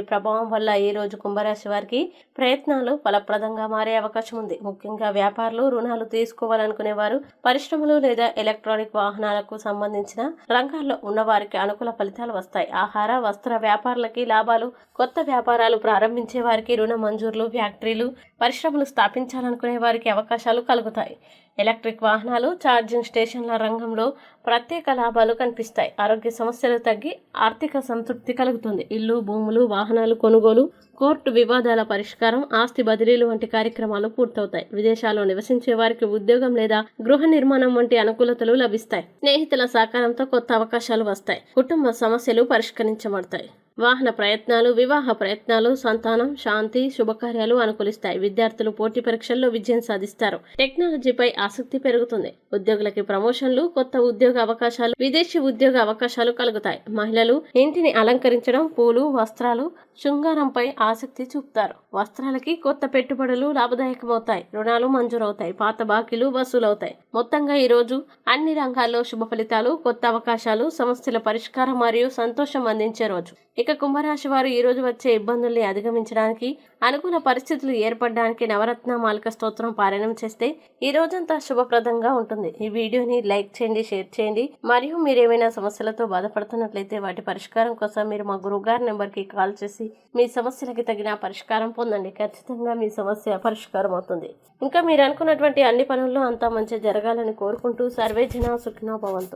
ప్రభావం వల్ల ఈ రోజు కుంభరాశి వారికి ప్రయత్నాలు ఫలప్రదంగా మారే అవకాశం ఉంది. ముఖ్యంగా వ్యాపారులు రుణాలు తీసుకోవాలనుకునే వారు పరిశ్రమలు లేదా ఎలక్ట్రానిక్ వాహనాలకు సంబంధించిన రంగాల్లో ఉన్న వారికి అనుకూల ఫలితాలు వస్తాయి. ఆహార వస్త్ర వ్యాపారులకి లాభాలు కొత్త వ్యాపారాలు ప్రారంభించే వారికి రుణ మంజూర్లు ఫ్యాక్టరీలు పరిశ్రమలు స్థాపించాలనుకునే వారికి అవకాశాలు కలుగుతాయి. ఎలక్ట్రిక్ వాహనాలు ఛార్జింగ్ స్టేషన్ల రంగంలో ప్రత్యేక లాభాలు కనిపిస్తాయి. ఆరోగ్య సమస్యలు తగ్గి ఆర్థిక సంతృప్తి కలుగుతుంది. ఇల్లు భూములు వాహనాలు కొనుగోలు కోర్టు వివాదాల పరిష్కారం ఆస్తి బదిలీలు వంటి కార్యక్రమాలు పూర్తవుతాయి. విదేశాల్లో నివసించే వారికి ఉద్యోగం లేదా గృహ నిర్మాణం వంటి అనుకూలతలు లభిస్తాయి. స్నేహితుల సహకారంతో కొత్త అవకాశాలు వస్తాయి. కుటుంబ సమస్యలు పరిష్కరించబడతాయి. వాహన ప్రయత్నాలు వివాహ ప్రయత్నాలు సంతానం శాంతి శుభకార్యాలు అనుకూలిస్తాయి. విద్యార్థులు పోటీ పరీక్షల్లో విజయం సాధిస్తారు. టెక్నాలజీపై ఆసక్తి పెరుగుతుంది. ఉద్యోగులకి ప్రమోషన్లు కొత్త ఉద్యోగ అవకాశాలు విదేశీ ఉద్యోగ అవకాశాలు కలుగుతాయి. మహిళలు ఇంటిని అలంకరించడం పూలు వస్త్రాలు శృంగారంపై ఆసక్తి చూపుతారు. వస్త్రాలకి కొత్త పెట్టుబడులు లాభదాయకమవుతాయి. రుణాలు మంజూరవుతాయి. పాత బాకీలు వసూలవుతాయి. మొత్తంగా ఈరోజు అన్ని రంగాల్లో శుభ ఫలితాలు కొత్త అవకాశాలు సమస్యల పరిష్కారం మరియు సంతోషం అందించే రోజు. ఇక కుంభరాశి వారు ఈరోజు వచ్చే ఇబ్బందుల్ని అధిగమించడానికి అనుకూల పరిస్థితులు ఏర్పడడానికి నవరత్న మాలిక స్తోత్రం పారాయణం చేస్తే ఈ రోజంతా శుభప్రదంగా ఉంటుంది. ఈ వీడియోని లైక్ చేయండి షేర్ చేయండి. మరియు మీరు ఏమైనా సమస్యలతో బాధపడుతున్నట్లయితే వాటి పరిష్కారం కోసం మీరు మా గురువు గారి నెంబర్కి కాల్ చేసి మీ సమస్యలకి తగిన పరిష్కారం పొందండి. ఖచ్చితంగా మీ సమస్య పరిష్కారం అవుతుంది. ఇంకా మీరు అనుకున్నటువంటి అన్ని పనుల్లో అంతా మంచి జరగాలని కోరుకుంటూ సర్వే జన భవంతు.